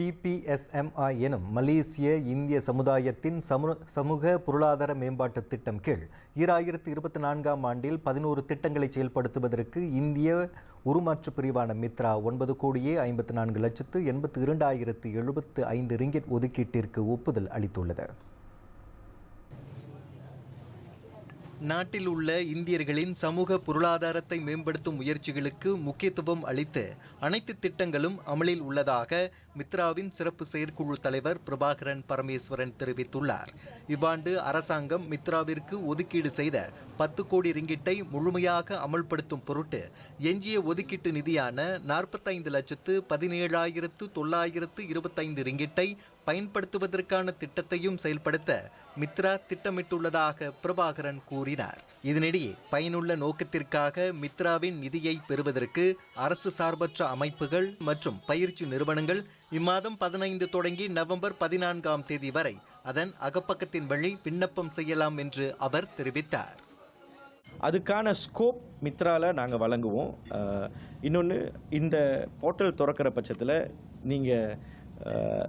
பிபிஎஸ்எம்ஐ எனும் மலேசிய இந்திய சமுதாயத்தின் சமு சமூக பொருளாதார மேம்பாட்டு திட்டம் கீழ் ஈராயிரத்து இருபத்தி நான்காம் ஆண்டில் பதினோரு திட்டங்களை செயல்படுத்துவதற்கு இந்திய உருமாற்று பிரிவான மித்ரா ஒன்பது கோடியே ஐம்பத்தி நான்கு லட்சத்து எண்பத்து இரண்டாயிரத்து எழுபத்து ஐந்து ரிங்கெட் ஒதுக்கீட்டிற்கு ஒப்புதல் அளித்துள்ளது. நாட்டில் உள்ள இந்தியர்களின் சமூக பொருளாதாரத்தை மேம்படுத்தும் முயற்சிகளுக்கு முக்கியத்துவம் அளித்து அனைத்து திட்டங்களும் அமலில் உள்ளதாக மித்ராவின் சிறப்பு செயற்குழு தலைவர் பிரபாகரன் பரமேஸ்வரன் தெரிவித்துள்ளார். இவ்வாண்டு அரசாங்கம் மித்ராவிற்கு ஒதுக்கீடு செய்த பத்து கோடி ரிங்கிட்டை முழுமையாக அமல்படுத்தும் பொருட்டு எஞ்சிய ஒதுக்கீட்டு நிதியான நாற்பத்தைந்து லட்சத்து பதினேழாயிரத்து தொள்ளாயிரத்து இருபத்தைந்து ரிங்கிட்டை பயன்படுத்துவதற்கான திட்டத்தையும் செயல்படுத்த மித்ரா திட்டமிட்டுள்ளதாக பிரபாகரன் கூறினார். இதனிடையே பயனுள்ள நோக்கத்திற்காக மித்ராவின் நிதியை பெறுவதற்கு அரசு சார்பற்ற அமைப்புகள் மற்றும் பயிற்சி நிறுவனங்கள் இம்மாதம் பதினைந்து தொடங்கி நவம்பர் பதினான்காம் தேதி வரை அதன் அகப்பக்கத்தின் வழி விண்ணப்பம் செய்யலாம் என்று அவர் தெரிவித்தார். அதுக்கான ஸ்கோப் மித்ரால நாங்கள் வழங்குவோம். இன்னொன்று இந்த போர்ட்டல் திறக்கிற பட்சத்தில் நீங்கள்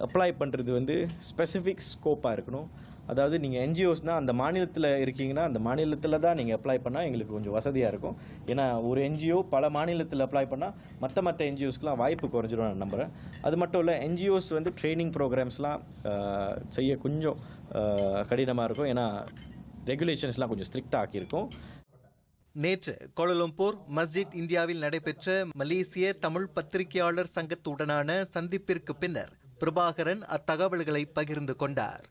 அப்ளை பண்ணுறது வந்து ஸ்பெசிஃபிக் ஸ்கோப்பாக இருக்கணும். அதாவது நீங்கள் என்ஜிஓஸ்னால் அந்த மாநிலத்தில் இருக்கீங்கன்னா அந்த மாநிலத்தில் தான் நீங்கள் அப்ளை பண்ணால் எங்களுக்கு கொஞ்சம் வசதியாக இருக்கும். ஏன்னா ஒரு என்ஜிஓ பல மாநிலத்தில் அப்ளை பண்ணால் மற்ற மற்ற என்ஜிஓஸ்க்குலாம் வாய்ப்பு குறைஞ்சிரும் நான் நம்புகிறேன் அது மட்டும் இல்லை என்ஜிஓஸ் வந்து ட்ரைனிங் ப்ரோக்ராம்ஸ்லாம் செய்ய கொஞ்சம் கடினமாக இருக்கும். ஏன்னா ரெகுலேஷன்ஸ்லாம் கொஞ்சம் ஸ்ட்ரிக்டாக ஆக்கியிருக்கும். நேற்று கோலலம்பூர் மஸ்ஜித் இந்தியாவில் நடைபெற்ற மலேசிய தமிழ் பத்திரிகையாளர் சங்கத்துடனான சந்திப்பிற்கு பின்னர் பிரபாகரன் அத்தகவல்களை பகிர்ந்து கொண்டார்.